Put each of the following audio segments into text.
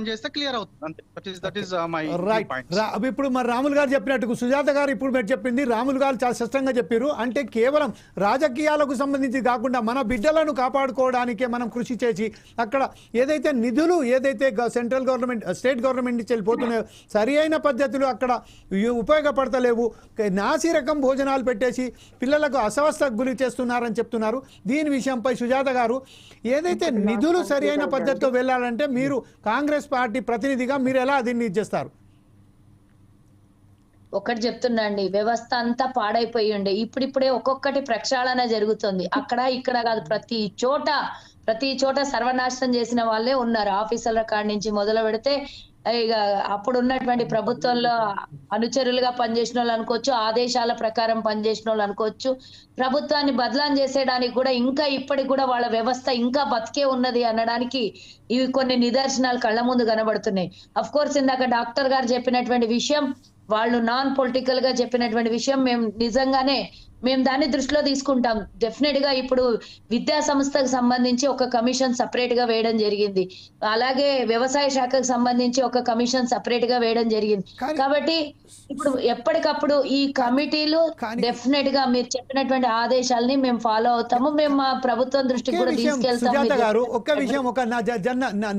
చేస్తే క్లియర్ అవుతుంది. That is my right రా- ఇప్పుడు మరి రాములు గారు చెప్పినట్టు సుజాత గారు ఇప్పుడు మీరు చెప్పింది రాములు గారు చాలా స్పష్టంగా చెప్పారు. అంటే కేవలం రాజకీయాలకు సంబంధించి కాకుండా మన బిడ్డలను కాపాడుకోవడానికే మనం కృషి చేసి అక్కడ ఏదైతే నిధులు ఏదైతే సెంట్రల్ గవర్నమెంట్ స్టేట్ గవర్నమెంట్ నుంచి వెళ్ళిపోతున్నాయో సరి అయిన పద్ధతులు అక్కడ ఉపయోగపడతలేవు. నాసి రకం భోజనాలు పెట్టేసి పిల్లలకు అస్వస్థకు గురి చేస్తున్నారని చెప్తున్నారు. దీని విషయంపై సుజాత గారు ఏదైతే నిధులు సరి అయిన పద్ధతిలో వెళ్ళాలంటే మీరు కాంగ్రెస్ పార్టీ ప్రతినిధిగా మీరు ఎలా దీన్ని ఇచ్చేస్తారు ఒకటి చెప్తున్నా అండి వ్యవస్థ అంతా పాడైపోయి ఉండే. ఇప్పుడిప్పుడే ఒక్కొక్కటి ప్రక్షాళన జరుగుతుంది. అక్కడ ఇక్కడ కాదు ప్రతి చోట ప్రతి చోట సర్వనాశనం చేసిన వాళ్ళే ఉన్నారు. ఆఫీసర్ల కాడి నుంచి మొదలు పెడితే ఇక అప్పుడు ఉన్నటువంటి ప్రభుత్వంలో అనుచరులుగా పనిచేసిన వాళ్ళు అనుకోవచ్చు ఆదేశాల ప్రకారం పనిచేసిన వాళ్ళు అనుకోవచ్చు ప్రభుత్వాన్ని బదలాం చేసేయడానికి కూడా ఇంకా ఇప్పటికి కూడా వాళ్ళ వ్యవస్థ ఇంకా బతికే ఉన్నది అనడానికి ఇవి కొన్ని నిదర్శనాలు కళ్ళ ముందు కనబడుతున్నాయి. అఫ్ కోర్స్ ఇందాక డాక్టర్ గారు చెప్పినటువంటి విషయం వాళ్ళు నాన్ పొలిటికల్గా చెప్పినటువంటి విషయం మేము నిజంగానే మేము దాన్ని దృష్టిలో తీసుకుంటాం. డెఫినెట్గా ఇప్పుడు విద్యా సంస్థకు సంబంధించి ఒక కమిషన్ సపరేట్గా వేయడం జరిగింది. అలాగే వ్యవసాయ శాఖకు సంబంధించి ఒక కమిషన్ సపరేట్గా వేయడం జరిగింది. కాబట్టి ఇప్పుడు ఎప్పటికప్పుడు ఈ కమిటీలు డెఫినెట్గా మీరు చెప్పినటువంటి ఆదేశాలని మేము ఫాలో అవుతాము. మేము మా ప్రభుత్వం దృష్టికి కూడా తీసుకెళ్తాం ఒక్క విషయం ఒక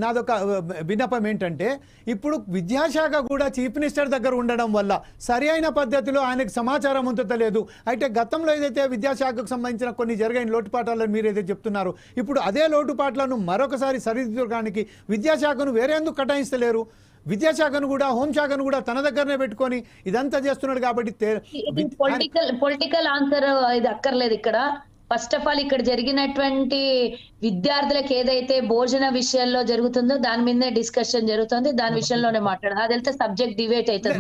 నాదొక విన్నపం ఏంటంటే ఇప్పుడు విద్యాశాఖ కూడా చీఫ్ మినిస్టర్ దగ్గర ఉండడం వల్ల సరి అయిన పద్ధతిలో ఆయనకు సమాచారం ఉంచలేదు అయితే గతంలో ఏదైతే విద్యాశాఖకు సంబంధించిన కొన్ని జరిగిన లోటుపాట్లను మీరు ఏదైతే చెప్తున్నారు ఇప్పుడు అదే లోటుపాట్లను మరొకసారి సరిదిద్దడానికి విద్యాశాఖను వేరేందుకు కటాయిస్తలేరు? విద్యాశాఖను కూడా హోంశాఖను కూడా తన దగ్గరనే పెట్టుకొని ఇదంతా చేస్తున్నాడు కాబట్టి పొలిటికల్ పొలిటికల్ ఆన్సర్ ఇది అక్కర్లేదు ఇక్కడ. ఫస్ట్ ఆఫ్ ఆల్ ఇక్కడ జరిగినటువంటి విద్యార్థులకు ఏదైతే భోజన విషయంలో జరుగుతుందో దాని మీదనే డిస్కషన్ జరుగుతుంది. దాని విషయంలోనే మాట్లాడదు. అది వెళ్తే సబ్జెక్ట్ డిబేట్ అవుతుంది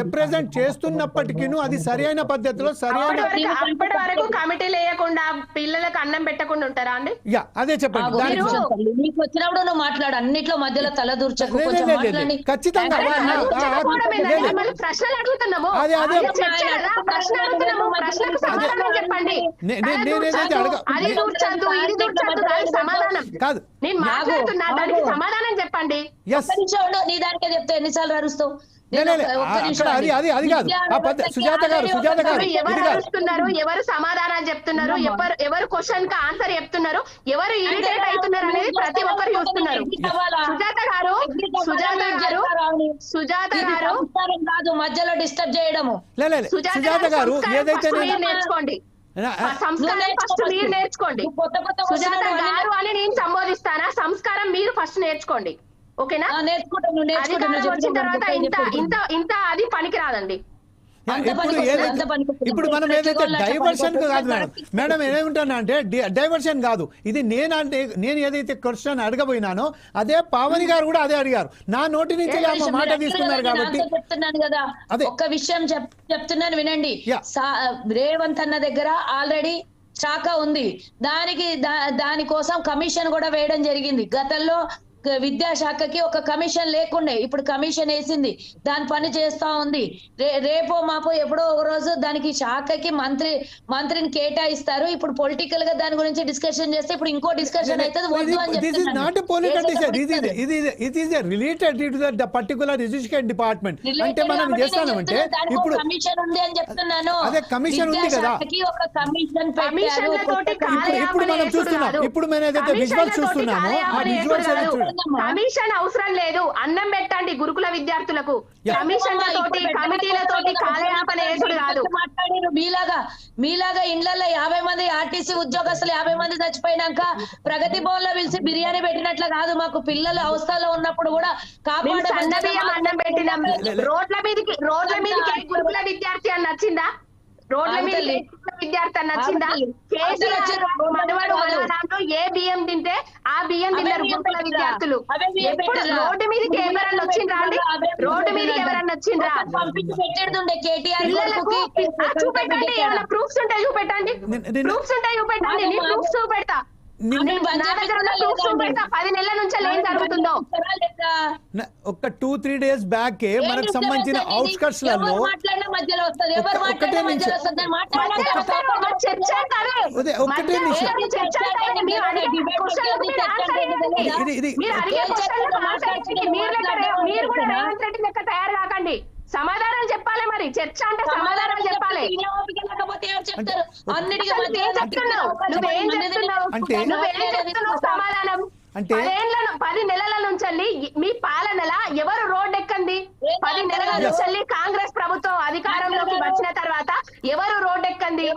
రిప్రజెంట్ చేస్తున్నప్పటికీ అది సరి అయిన పద్ధతిలో అప్పటి వరకు కమిటీలు వేయకుండా పిల్లలకు అన్నం పెట్టకుండా ఉంటారా అండి? యా అదే చెప్పండి. నీకు వచ్చినప్పుడు నువ్వు మాట్లాడు. అన్నిట్లో మధ్యలో తల దూర్చకు ఖచ్చితంగా ప్రశ్నలు అడుగుతున్నాము. ప్రశ్న అడుగుతున్నాము ప్రశ్నకు సమాధానం చెప్పండి. అది దూర్చొద్దు ఇది దూర్చొద్దు దానికి సమాధానం. కాదు. నేను మాట్లాడుతున్నా దానికి సమాధానం చెప్పండి. నీ దానికే చెప్తే ఎన్నిసార్లు అరుస్తావు? అది- అది- అది కాదు. సుజాత గారు, సుజాత గారు. ఎవరు. అరుస్తున్నారు ఎవరు సమాధానాలు చెప్తున్నారు. ఎవరు ఎవరు క్వశ్చన్కి ఆన్సర్ చెప్తున్నారు ఎవరు ఇరిటేట్ అవుతున్నారు అనేది ప్రతి ఒక్కరు చూస్తున్నారు సుజాత గారు సుజాత గారు సుజాత గారు కాదు మధ్యలో డిస్టర్బ్ చేయడము లే. సుజాత గారు ఏదైతే నేర్చుకోండి సంస్కారం ఫస్ట్ మీరు నేర్చుకోండి సుజాత గారు అని నేను సంబోధిస్తానా సంస్కారం మీరు ఫస్ట్ నేర్చుకోండి ఓకేనా? వచ్చిన చెప్పిన తర్వాత ఇంత. ఇంత ఇంత అది పనికి రాదండి అంత ఇప్పుడు మనం ఏదైతే డైవర్షన్ కాదు మేడం. మేడం ఏమంటున్నా అంటే డైవర్షన్ కాదు. ఇది నేను అంటే నేను ఏదైతే క్వశ్చన్ అడగబోయినానో అదే పావని గారు కూడా అదే అడిగారు. నా నోటి నుంచి? మాట తీసుకున్నారు కాబట్టి చెప్తున్నాను కదా. అదే. ఒక్క విషయం చెప్- చెప్తున్నాను వినండి. రేవంత్ అన్న దగ్గర ఆల్రెడీ శాఖ ఉంది. దానికి దా- దానికోసం కమిషన్ కూడా వేయడం జరిగింది. గతంలో విద్యాశాఖకి ఒక కమిషన్ లేకుండే. ఇప్పుడు కమిషన్ వేసింది. దాని పని చేస్తా ఉంది. రే రేపో మాపో ఎప్పుడో ఒక రోజు దానికి శాఖకి మంత్రి మంత్రిని కేటాయిస్తారు. ఇప్పుడు పొలిటికల్గా దాని గురించి డిస్కషన్ చేస్తే ఇప్పుడు ఇంకో డిస్కషన్ అయితే వద్దు అని this is not a political చెప్తున్నాను. డిసిజన్ ఇది ఇది it is related to the particular education department అంటే మనం చేస్తామంటే ఇప్పుడు కమిషన్ ఉంది అని చెప్తున్నాను. అదే commission ఉంది కదా. ఒక కమిషన్ ఇప్పుడు- మనం కాలయాపన చూస్తున్నాం. ఇప్పుడు మనం ఏదైతే తోటి చూస్తున్నామో, ఆ కాలయాపన కమిషన్ అవసరం లేదు. అన్నం పెట్టండి గురుకుల విద్యార్థులకు. కమిషన్ల తోటి కమిటీల తోటి కాలయాపన కాదు మాట్లాడారు. మీలాగా మీలాగా ఇండ్లలో యాభై మంది ఆర్టీసీ ఉద్యోగస్తులు యాభై మంది చచ్చిపోయినాక ప్రగతి భవన్లో పిలిచి బిర్యానీ పెట్టినట్లు కాదు. మాకు పిల్లలు అవస్థలో ఉన్నప్పుడు కూడా కాపాడే అన్నం పెట్టినాం. రోడ్ల మీదకి రోడ్ల మీదకి గురుకుల విద్యార్థి అని నచ్చిందా? రోడ్ల మీద విద్యార్థి నచ్చిందా. కేసీఆర్ మనవడు. మనవరాలు ఏ బియ్యం తింటే ఆ బియ్యం తిన్నారు పెట్టిరా? విద్యార్థులు. ఎప్పుడు? రోడ్డు మీదకి ఎవరన్నా వచ్చిండ్రా అండి? రోడ్డు పెట్టిరా? ఎవరన్నా వచ్చిండ్రా? చూపెట్టండి ఏమైనా ప్రూఫ్స్ ఉంటే చూపెట్టండి. ప్రూఫ్స్ ఉంటే చూపెట్టండి. నీ ప్రూఫ్స్ చూపెడతా? పది నెలల నుంచి ఏం జరుగుతుందో? ఒక టూ త్రీ డేస్ బ్యాకే మనకు సంబంధించిన? అవుట్స్కట్స్లలో మధ్యలో నిమిషం. మధ్య నిమిషం. ఇది- ఇది- మీరు లెక్క రే- మీరు కూడా రేవంత్ రెడ్డి లెక్క తయారు కాకండి. సమాధానం చెప్పాలి మరి. చర్చ అంటే సమాధానం చెప్పాలి. చెప్తారు? అన్నిటికీ నువ్వేం చెప్తున్నావు? అంటే- నువ్వేం చెప్తున్నావు? సమాధానం అంటే- పది నెలల నుంచి మీ పాలనల ఎవరు రోడ్ ఎక్కంది పది నెలల నుంచి కాంగ్రెస్ ప్రభుత్వం అధికారంలోకి వచ్చిన తర్వాత ఎవరు రోడ్ ఎక్కంది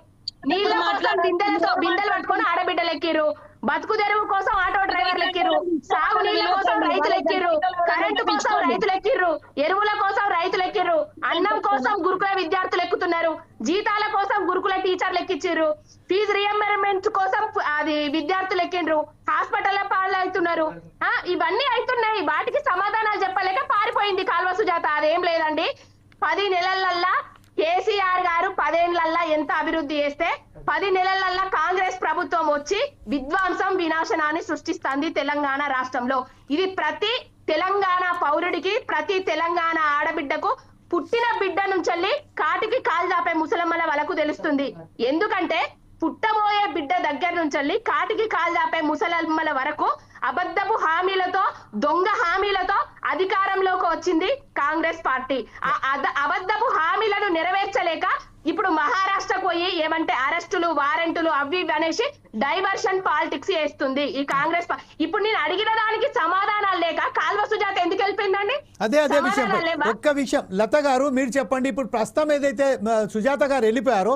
నీళ్ళ కోసం బిందెలతో బిందెలు పట్టుకొని ఆడబిడ్డలు ఎక్కిర్రు బతుకు తెరువు కోసం ఆటో డ్రైవర్లు ఎక్కిర్రు సాగు నీళ్ళ కోసం రైతులు ఎక్కిర్రు కరెంటు కోసం రైతులు ఎక్కిర్రు ఎరువుల కోసం రైతులు ఎక్కిర్రు అన్నం కోసం గురుకుల విద్యార్థులు ఎక్కుతున్నారు జీతాల కోసం టీచర్లు ఎక్కిచ్చిర్రు ఫీజు రియంబర్మెంట్ కోసం అది విద్యార్థులు ఎక్కిండ్రు హాస్పిటల్ పాలు అవుతున్నారు ఇవన్నీ అవుతున్నాయి వాటికి సమాధానాలు చెప్పలేక పారిపోయింది కాల్వ సుజాత. అదేం లేదండి. పది నెలలల్లా కేసీఆర్ గారు పదేళ్ళల్లా ఎంత అభివృద్ధి చేస్తే పది నెలలల్లా కాంగ్రెస్ ప్రభుత్వం వచ్చి విధ్వంసం వినాశనాన్ని సృష్టిస్తుంది తెలంగాణ రాష్ట్రంలో. ఇది ప్రతి తెలంగాణ పౌరుడికి ప్రతి తెలంగాణ ఆడబిడ్డకు పుట్టిన బిడ్డ నుంచి కాటికి కాలు దాపే ముసలమ్మల వలకు తెలుస్తుంది. ఎందుకంటే పుట్టబోయే బిడ్డ దగ్గర నుంచల్లి కాటికి కాలు దాపే ముసలమ్మల వరకు అబద్ధపు హామీలతో దొంగ హామీలతో అధికారంలోకి వచ్చింది కాంగ్రెస్ పార్టీ. ఆ అబద్ధపు హామీలను నెరవేర్చలేక ఇప్పుడు మహారాష్ట్రకు పోయి ఏమంటే అరెస్టులు వారెంటులు అవి అనేసి డైవర్షన్ పాలిటిక్స్ చేస్తుంది ఈ కాంగ్రెస్ ఇప్పుడు నేను అడిగిన దానికి సమాధానాలు లేక కాల్వ సుజాత ఎందుకు వెళ్ళిపోయిందండి? అదే అదే విషయం? ఒక్క విషయం లత గారు మీరు చెప్పండి. ఇప్పుడు ప్రస్తుతం ఏదైతే సుజాత గారు వెళ్ళిపోయారో